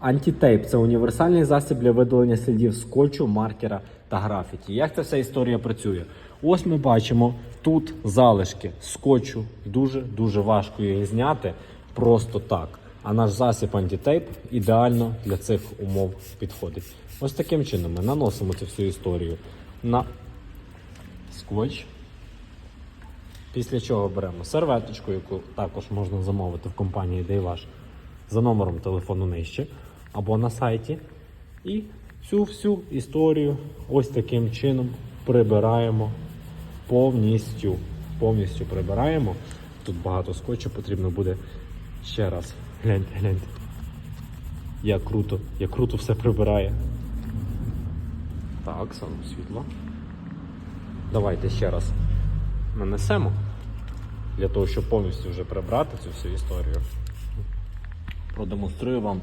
Антитейп це універсальний засіб для видалення слідів скотчу, маркера та графіті. Як ця вся історія працює? Ось ми бачимо тут залишки скотчу. Дуже дуже важко їх зняти просто так. А наш засіб антитейп ідеально для цих умов підходить. Ось таким чином ми наносимо цю всю історію на скотч. Після чого беремо серветочку, яку також можна замовити в компанії Daywash за номером телефону нижче або на сайті. І цю всю історію ось таким чином прибираємо повністю. Повністю прибираємо. Тут багато скотчу потрібно буде ще раз. Гляньте, гляньте. Як круто, як круто все прибирає. Так, саме світло. Давайте ще раз нанесемо для того, щоб повністю вже прибрати цю всю історію. Продемонструю вам